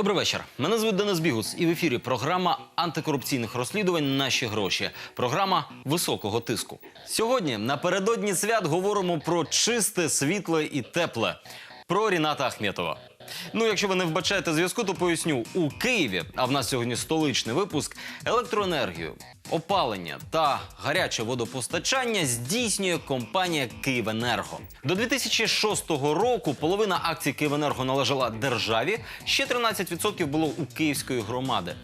Добрий вечір. Мене звуть Денис Бігус, і в ефірі програма антикорупційних розслідувань Наші гроші. Програма високого тиску. Сьогодні напередодні свят говоримо про чисте, світле і тепле. Про Ріната Ахметова. Ну, якщо ви не вбачаєте зв'язку, то поясню у Києві. А в нас сьогодні столичний випуск. Електроенергію, опалення та гаряче водопостачання здійснює компанія Київенерго. До 2006 року половина акцій Київенерго належала державі, ще 13% було у київської громади.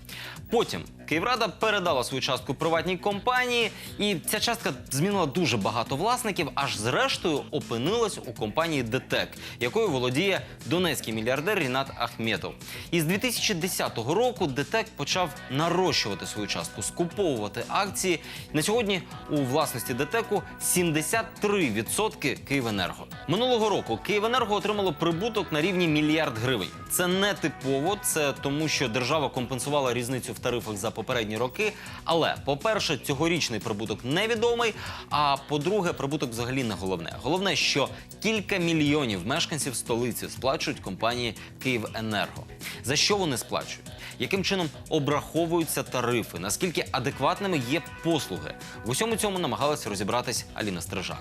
Потім Київрада передала свою частку приватній компанії, і ця частка змінила дуже багато власників, аж зрештою опинилась у компанії ДТЕК, якою володіє донецький мільярдер Рінат Ахметов. І з 2010 року ДТЕК почав нарощувати свою частку, скуповувати акції. На сьогодні у власності ДТЕКу 73% Київенерго. Минулого року Київенерго отримало прибуток на рівні мільярд гривень. Це не типово, це тому, що держава компенсувала різницю в тарифах за попередні роки. Але, по-перше, цьогорічний прибуток невідомий. А по-друге, прибуток взагалі не головне. Головне, що кілька мільйонів мешканців столиці сплачують компанії Київенерго. За що вони сплачують? Яким чином обраховуються тарифи? Наскільки адекватними є послуги? В усьому цьому намагалася розібратись Аліна Стрижак.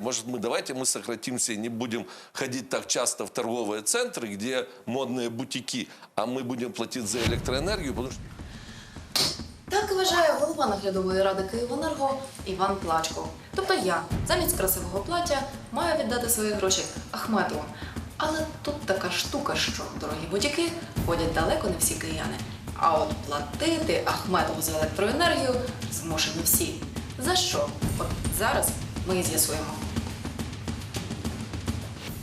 Может, мы давайте мы сократимся и не будем ходить так часто в торговые центры, где модные бутики, а мы будем платить за электроэнергию, потому что Так вважає голова наглядової ради Київенерго Іван Плачко. Тобто я замість красивого плаття маю віддати свої гроші Ахметову. Але тут така штука, що дорогі бутіки ходять далеко не всі кияни. А от платити Ахметову за електроенергію змушені всі. За що? От зараз ми і з'ясуємо.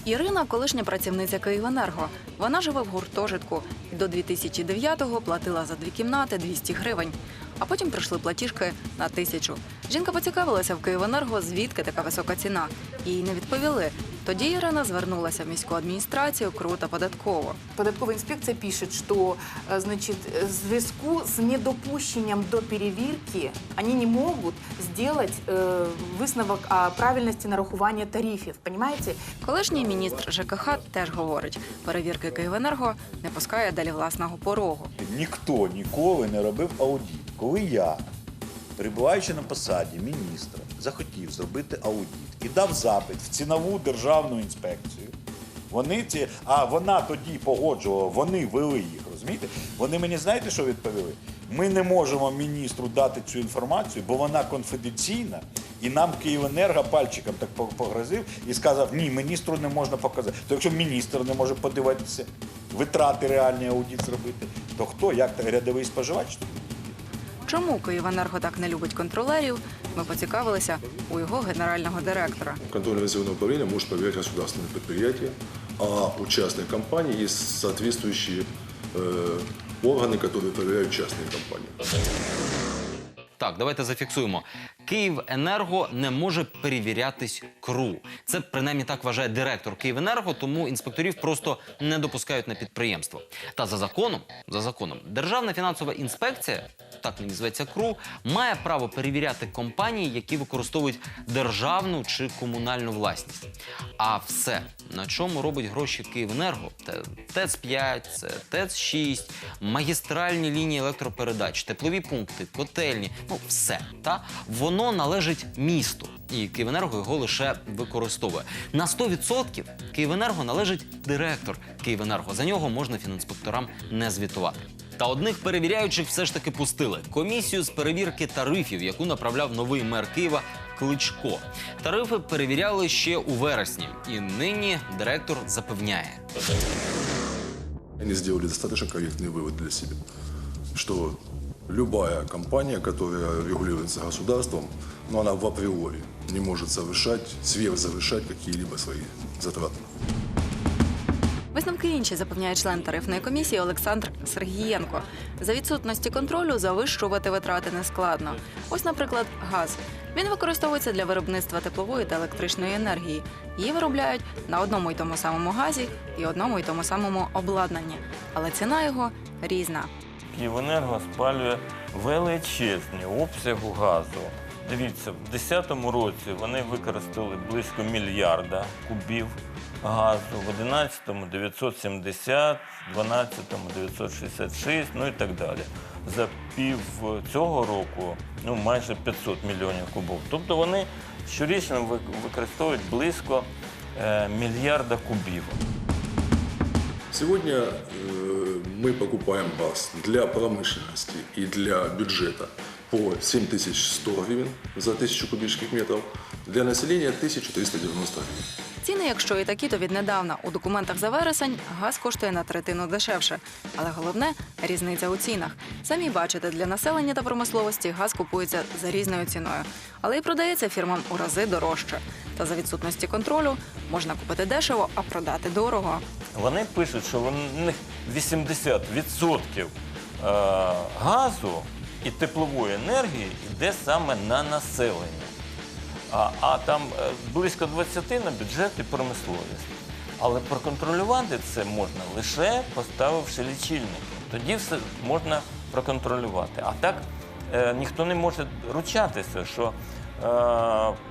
Ірина колишня працівниця Київенерго. Вона живе в гуртожитку. До 2009-го платила за дві кімнати 200 гривень. А потім прийшли платіжки на тисячу. Жінка поцікавилася в Київенерго, звідки така висока ціна. Їй не відповіли. Тоді Ірина звернулася в міську адміністрацію круто податково. Податковая инспекция пишет, что э, значит, э, в зв'язку с недопущенням до перевірки они не могут сделать э, висновок о правильности нарахування тарифів. Понимаете? Колишній міністр ЖКХ теж говорить, перевірки Київенерго не пускає далі власного порогу. Ніхто ніколи не робив аудит. Коли я, перебуваючи на посаді міністра, захотів зробити аудит і дав запит в цінову державну інспекцію, вони ці, а вона тоді погоджувала, вони вели їх, розумієте? Вони мені знаєте, що відповіли? Ми не можемо міністру дати цю інформацію, бо вона конфіденційна, і нам Київенерго пальчиком так погрозив і сказав, ні, міністру не можна показати. То якщо міністр не може подивитися, витрати реальний аудит зробити, то хто, як рядовий споживач? тоді? Чому Київенерго так не любить контролерів? Ми поцікавилися у його генерального директора. Контрольно-ревизионное управление может проверять государственные предприятия, а у частных компаний есть соответствующие э, органы, которые проверяют частные компании. Так, давайте зафіксуємо. Київенерго не може перевірятись КРУ. Це принаймні так вважає директор Київенерго, тому інспекторів просто не допускають на підприємство. Та за законом, за законом, Державна фінансова інспекція, так мені зветься КРУ, має право перевіряти компанії, які використовують державну чи комунальну власність. А все, на чому робить гроші Київенерго, це ТЕЦ-5, ТЕЦ-6, магістральні лінії електропередач, теплові пункти, котельні, ну все, та воно належить місту. І Київенерго його лише використовує. На 100% Київенерго належить директор Київенерго. За нього можна фінінспекторам не звітувати. Та одних перевіряючих все ж таки пустили комісію з перевірки тарифів, яку направляв новий мер Києва Кличко. Тарифи перевіряли ще у вересні, і нині директор запевняє. Они сделали достаточно корректный вывод для себя, что любая компания, которая регулируется государством, но она в априори не может совершать, сверхзавышать какие-либо свои затраты. Висновки інші запевняє член тарифної комісії Олександр Сергієнко. За відсутності контролю завищувати витрати не складно. Ось, наприклад, газ. Він використовується для виробництва теплової та електричної енергії. Її виробляють на одному й тому самому газі і одному й тому самому обладнанні. Але ціна його різна. Київенерго спалює величезні обсягу газу. Дивіться, в 2010 році вони використали близько мільярда кубів газу, в 11-му 970, в 12-му 966, ну і так далі. За пів цього року ну, майже 500 мільйонів кубів. Тобто вони щорічно використовують близько е, мільярда кубів. Сегодня э, мы покупаем газ для промышленности и для бюджета по 7100 гривен за 1000 кубических метров, для населения 1390 гривен. Ціни, якщо і такі, то віднедавна. У документах за вересень газ коштує на третину дешевше. Але головне різниця у цінах. Самі бачите, для населення та промисловості газ купується за різною ціною, але й продається фірмам у рази дорожче. Та за відсутності контролю можна купити дешево, а продати дорого. Вони пишуть, що в них 80% е, газу і теплової енергії йде саме на населення. А, там е, близько 20 на бюджет і промисловість. Але проконтролювати це можна лише поставивши лічильники. Тоді все можна проконтролювати. А так е, ніхто не може ручатися, що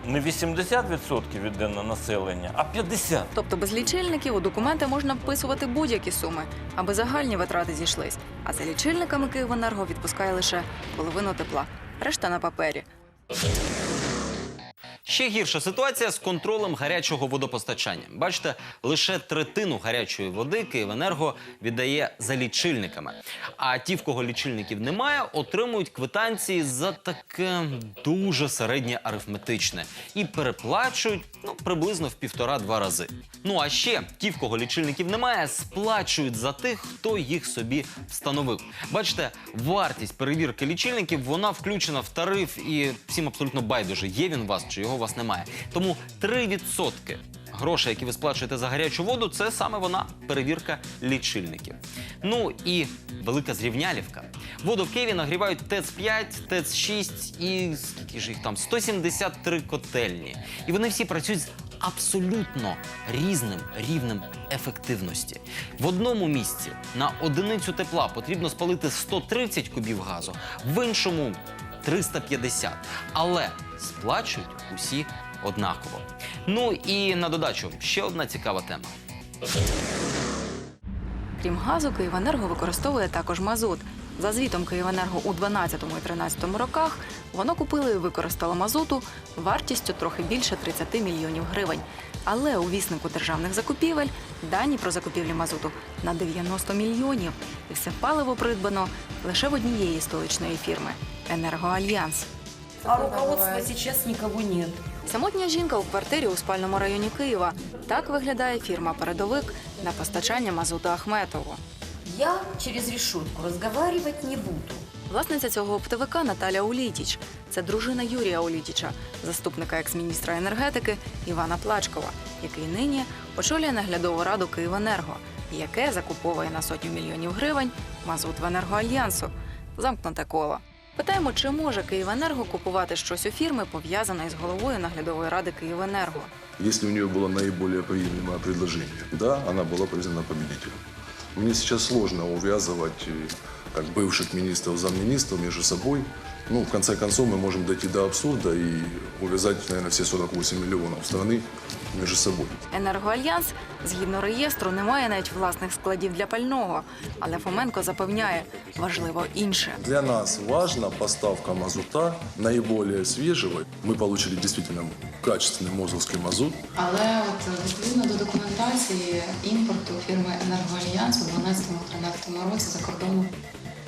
не 80% від денного населення, а 50%. Тобто без лічильників у документи можна вписувати будь-які суми, аби загальні витрати зійшлись. А за лічильниками Київенерго відпускає лише половину тепла, решта на папері. Ще гірша ситуація з контролем гарячого водопостачання. Бачите, лише третину гарячої води Київенерго віддає за лічильниками. А ті, в кого лічильників немає, отримують квитанції за таке дуже середнє арифметичне і переплачують ну приблизно в півтора-два рази. Ну а ще ті, в кого лічильників немає, сплачують за тих, хто їх собі встановив. Бачите, вартість перевірки лічильників вона включена в тариф, і всім абсолютно байдуже, є він у вас чи його у вас немає. Тому 3% грошей, які ви сплачуєте за гарячу воду, це саме вона перевірка лічильників. Ну і велика зрівнялівка. Воду в Києві нагрівають ТЕЦ-5, ТЕЦ-6 і скільки ж їх там? 173 котельні. І вони всі працюють з абсолютно різним рівнем ефективності. В одному місці на одиницю тепла потрібно спалити 130 кубів газу, в іншому 350. Але сплачують усі однаково. Ну і на додачу ще одна цікава тема. Крім газу, Київенерго використовує також мазут. За звітом Київенерго у 12 і 13 роках воно купило і використало мазуту вартістю трохи більше 30 мільйонів гривень. Але у віснику державних закупівель дані про закупівлі мазуту на 90 мільйонів. І все паливо придбано лише в однієї столичної фірми Енергоальянс. А руководства сейчас никого нет. Самотня жінка у квартирі у спальному районі Києва. Так виглядає фірма Передовик на постачання мазуту Ахметову. Я через решетку разговаривать не буду. Власниця цього оптовика Наталя Улітіч. Це дружина Юрія Улітіча, заступника екс-міністра енергетики Івана Плачкова, який нині очолює наглядову раду Київенерго, яке закуповує на сотню мільйонів гривень мазут в енергоальянсу. Замкнуте коло. Питаємо, чи може Київенерго купувати щось у фірми, пов'язаної з головою наглядової ради Київенерго. Если у нее было наиболее приемлемое предложение, да, она была признана победителем Мне сейчас сложно увязывать э, как бывших министров, замминистров между собой. Ну, в конце концов, мы можем дойти до абсурда и увязать, наверное, все 48 миллионов страны между собой. Енергоальянс, згідно реєстру, не має навіть власних складів для пального. Але Фоменко запевняє, важливо інше. Для нас важна поставка мазута наиболее свежего. Мы получили действительно качественный мозовский мазут. Але от відповідно до документації імпорту фірми Енергоальянс у 12-13 році за кордоном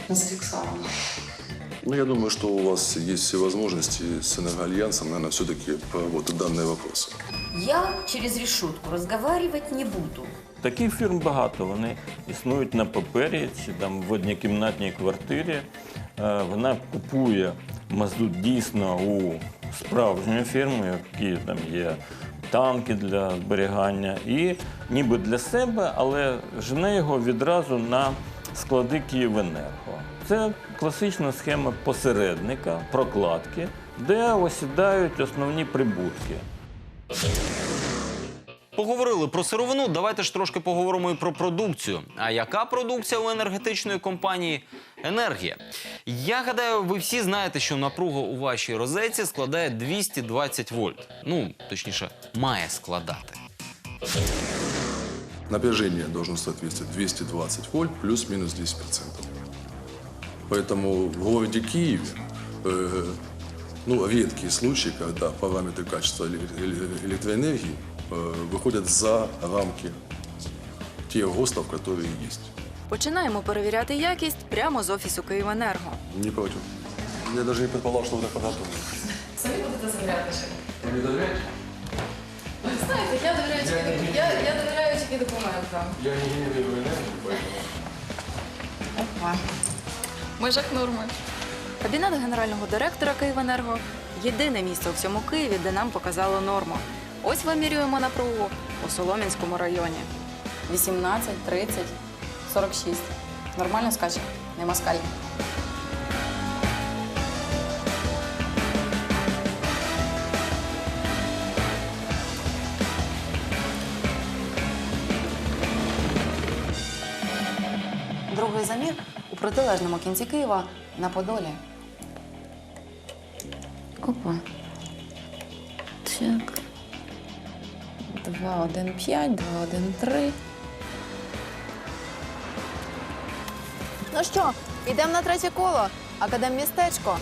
не зафіксовано. Ну, я думаю, что у вас есть все возможности с Энергоальянсом, наверное, все-таки проработать данные вопросы. Я через решетку разговаривать не буду. Таких фірм багато. Вони існують на папері чи там в однокімнатній квартирі. Е, Вона купує мазут дійсно у справжньої фірми, які там є танки для зберігання, і ніби для себе, але жене його відразу на склади Київенерго. Це класична схема посередника, прокладки, де осідають основні прибутки. Поговорили про сировину. Давайте ж трошки поговоримо і про продукцію. А яка продукція у енергетичної компанії? Енергія. Я гадаю, ви всі знаєте, що напруга у вашій розетці складає 220 вольт. Ну, точніше, має складати. Напряжение должно соответствовать 220 вольт плюс-минус 10%. Поэтому в городе Киеве э, ну, редкие случаи, когда параметры качества эле- эле- электроэнергии э, выходят за рамки тех ГОСТов, которые есть. Починаємо перевіряти якість прямо з офісу Київенерго. Не против. Я даже не предполагал, что вы так подготовлены. Самі будете замовляти ще. Вы мне доверяете? Ви знаєте, я довіряю тільки, я, я довіряю тільки документам. Я не генерирую энергию, поэтому... Опа. Межах норми. Кабінет генерального директора Київенерго єдине місце у всьому Києві, де нам показало норму. Ось вимірюємо напругу у Солом'янському районі. 18, 30, 46. Нормально скаче? Не москаль. Другий замір у протилежному кінці Києва на Подолі. Опа. Так. 2, 1, 5, 2, 1, 3. Ну що, йдемо на третє коло. Академмістечко.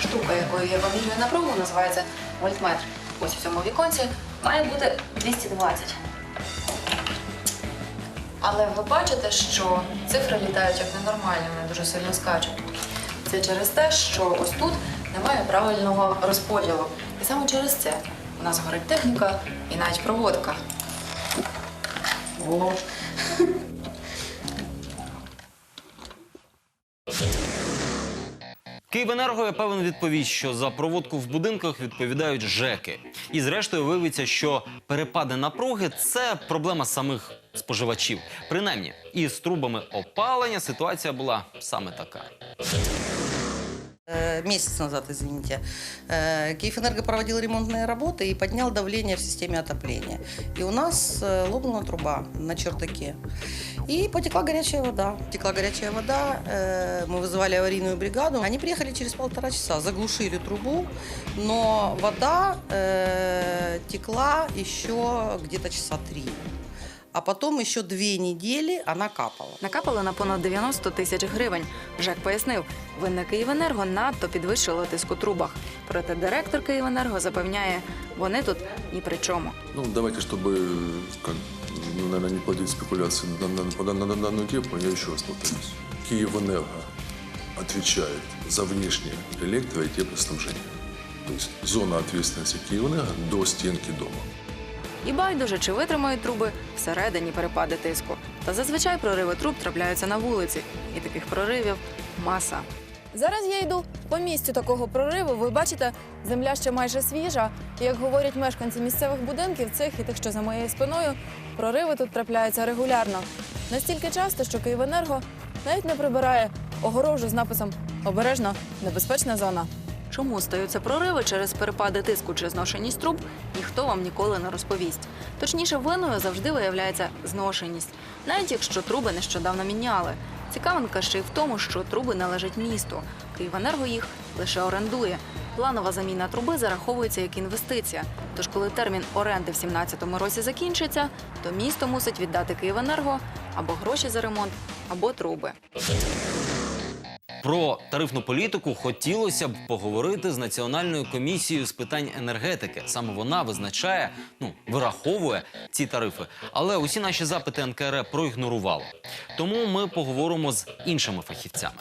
Штука, якою я вимірюю напругу, називається вольтметр. Ось в цьому віконці має бути 220. Але ви бачите, що цифри літають як ненормальні, вони дуже сильно скачуть. Це через те, що ось тут немає правильного розподілу. І саме через це у нас горить техніка і навіть проводка. О. Київенерго, я певен, відповість, що за проводку в будинках відповідають ЖЕКи. І зрештою виявиться, що перепади напруги це проблема самих споживачів. Принаймні, і з трубами опалення ситуація була саме така. Э, Месяц назад, извините, э, Киевэнерго проводил ремонтные работы и поднял давление в системе отопления. И у нас э, лопнула труба на чердаке. И потекла горячая вода. Текла горячая вода, э, мы вызывали аварийную бригаду. Они приехали через полтора часа, заглушили трубу, но вода э, текла еще где-то часа три. А потом еще две недели она капала. Накапали на понад 90 тисяч гривень. Жек пояснив, винне Київенерго надто підвищило тиск у трубах. Проте директор Київенерго запевняє, вони тут ні при чому. Ну, давайте, чтобы, как, ну, наверное, не плодить спекуляции на, на- на- на- на данную тему, я еще раз повторюсь. Киевэнерго отвечает за внешнее электро- и теплоснабжение. То есть зона ответственности Киевэнерго до стенки дома. І байдуже, чи витримають труби всередині перепади тиску. Та зазвичай прориви труб трапляються на вулиці, і таких проривів маса. Зараз я йду по місцю такого прориву. Ви бачите, земля ще майже свіжа. І як говорять мешканці місцевих будинків, цих і тих, що за моєю спиною, прориви тут трапляються регулярно. Настільки часто, що Київенерго навіть не прибирає огорожу з написом Обережно небезпечна зона. Чому стаються прориви через перепади тиску чи зношеність труб, ніхто вам ніколи не розповість. Точніше, виною завжди виявляється зношеність, навіть якщо труби нещодавно міняли. Цікавинка ще й в тому, що труби належать місту. Київенерго їх лише орендує. Планова заміна труби зараховується як інвестиція. Тож, коли термін оренди в 2017 році закінчиться, то місто мусить віддати Київенерго або гроші за ремонт, або труби. Про тарифну політику хотілося б поговорити з Національною комісією з питань енергетики. Саме вона визначає, ну вираховує ці тарифи. Але усі наші запити НКРЕ проігнорувало. Тому ми поговоримо з іншими фахівцями.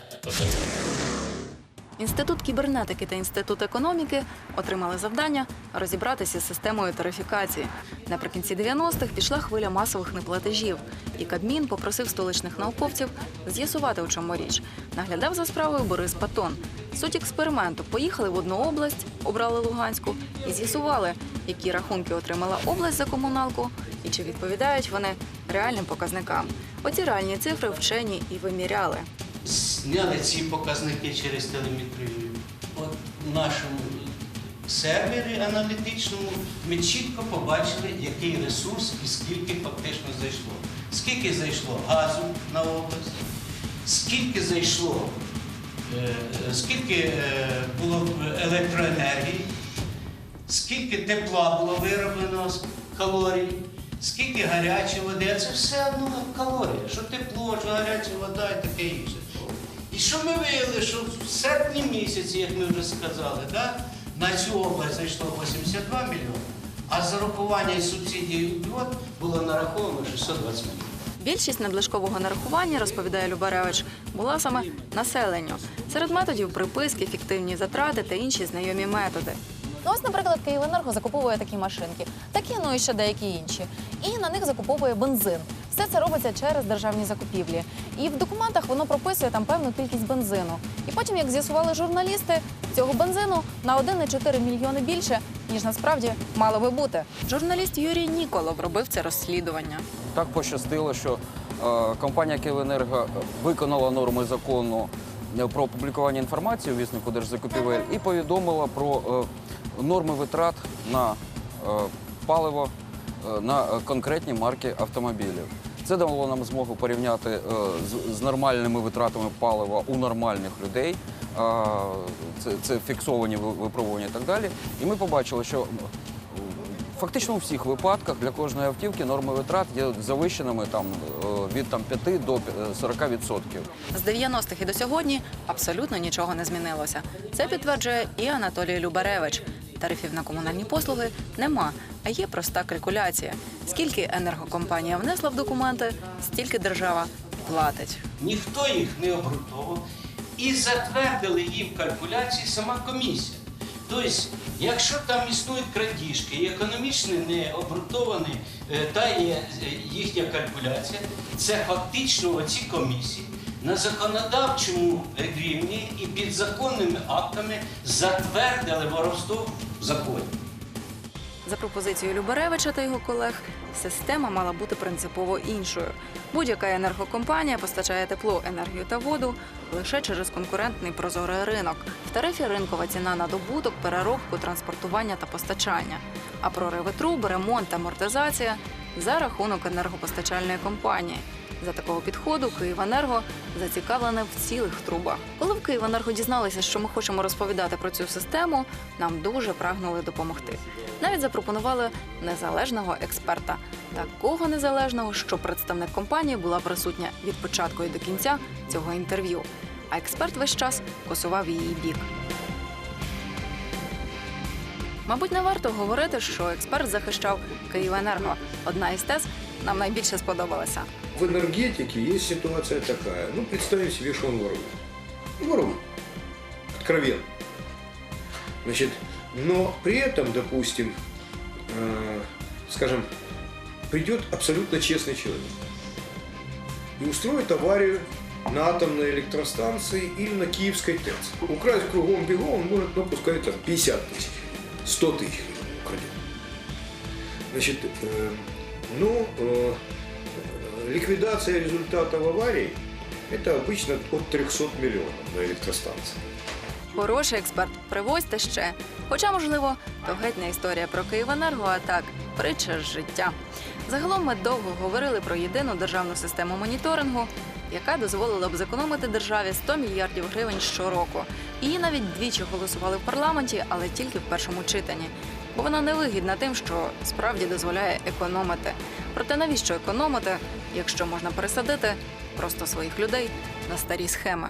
Інститут кібернетики та інститут економіки отримали завдання розібратися з системою тарифікації. Наприкінці 90-х пішла хвиля масових неплатежів, і Кабмін попросив столичних науковців з'ясувати, у чому річ. Наглядав за справою Борис Патон. Суть експерименту поїхали в одну область, обрали Луганську, і з'ясували, які рахунки отримала область за комуналку і чи відповідають вони реальним показникам. Оці реальні цифри вчені і виміряли. Зняли ці показники через телеметрію. От в нашому сервері аналітичному ми чітко побачили, який ресурс і скільки фактично зайшло. Скільки зайшло газу на область, скільки зайшло, е, скільки е, було електроенергії, скільки тепла було вироблено з калорій, скільки гарячої води, а це все одно калорії, що тепло, що гаряча вода і таке інше. І що ми виявили, що в серпні місяці, як ми вже сказали, да, на цю область зайшло 82 мільйони, а з зарахування субсидій і льгот було нараховано 620 мільйонів. Більшість надлишкового нарахування, розповідає Любаревич, була саме населенню. Серед методів приписки, фіктивні затрати та інші знайомі методи. Ну, ось, наприклад, Київенерго закуповує такі машинки, такі, ну і ще деякі інші. І на них закуповує бензин. Все це робиться через державні закупівлі. І в документах воно прописує там певну кількість бензину. І потім, як з'ясували журналісти, цього бензину на 1,4 мільйони більше, ніж насправді мало би бути. Журналіст Юрій Ніколов робив це розслідування. Так пощастило, що е, компанія «Київенерго» виконала норми закону е, про опублікування інформації у віснику держзакупівель і повідомила про е, норми витрат на е, паливо е, на конкретні марки автомобілів. Це дало нам змогу порівняти е, з, нормальними витратами палива у нормальних людей. Е, Це, це фіксовані ви- випробування і так далі. І ми побачили, що Фактично у всіх випадках для кожної автівки норми витрат є завищеними там е, від там 5 до е, 40%. З 90-х і до сьогодні абсолютно нічого не змінилося. Це підтверджує і Анатолій Любаревич. Тарифів на комунальні послуги нема, а є проста калькуляція. Скільки енергокомпанія внесла в документи, стільки держава платить. Ніхто їх не обґрунтовував і затвердили їм калькуляції сама комісія. Тобто, якщо там існують крадіжки і економічно не обґрунтовані е, та є е, їхня калькуляція, це фактично оці комісії на законодавчому рівні і підзаконними актами затвердили воровство в законі. За пропозицією Любаревича та його колег, система мала бути принципово іншою. Будь-яка енергокомпанія постачає тепло, енергію та воду лише через конкурентний прозорий ринок. В тарифі ринкова ціна на добуток, переробку, транспортування та постачання. А прориви труб, ремонт, та амортизація за рахунок енергопостачальної компанії. За такого підходу Київенерго зацікавлене в цілих трубах. Коли в Київенерго дізналися, що ми хочемо розповідати про цю систему, нам дуже прагнули допомогти. Навіть запропонували незалежного експерта, такого незалежного, що представник компанії була присутня від початку і до кінця цього інтерв'ю. А експерт весь час косував її бік. Мабуть, не варто говорити, що експерт захищав Київенерго. Одна із тез нам найбільше сподобалася. В энергетике есть ситуация такая. Ну, представим себе, что он ворует. Ну, Ворует. Откровенно. Значит, но при этом, допустим, э, скажем, придет абсолютно честный человек и устроит аварию на атомной электростанции или на Киевской ТЭЦ. Украсть кругом бегом он может, ну, пускай там 50 тысяч, 100 тысяч украдет. Значит, э, ну, э, ликвидация результатов аварий – это обычно от 300 миллионов на электростанции. Хороший експерт, привозьте ще. Хоча, можливо, то геть не історія про Київенерго, а так, притча з життя. Загалом ми довго говорили про єдину державну систему моніторингу, яка дозволила б зекономити державі 100 мільярдів гривень щороку. Її навіть двічі голосували в парламенті, але тільки в першому читанні. Бо вона невигідна тим, що справді дозволяє економити. Проте навіщо економити, якщо можна пересадити просто своїх людей на старі схеми?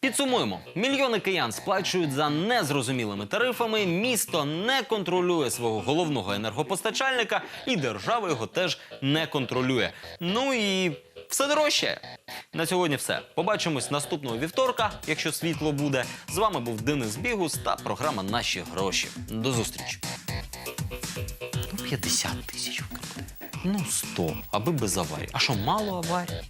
Підсумуємо: мільйони киян сплачують за незрозумілими тарифами. Місто не контролює свого головного енергопостачальника, і держава його теж не контролює. Ну і все дорожче. На сьогодні все. Побачимось наступного вівторка, якщо світло буде. З вами був Денис Бігус та програма Наші гроші. До зустрічі. Ну, 50 тисяч. Ну, 100, аби без аварій. А що, мало аварій?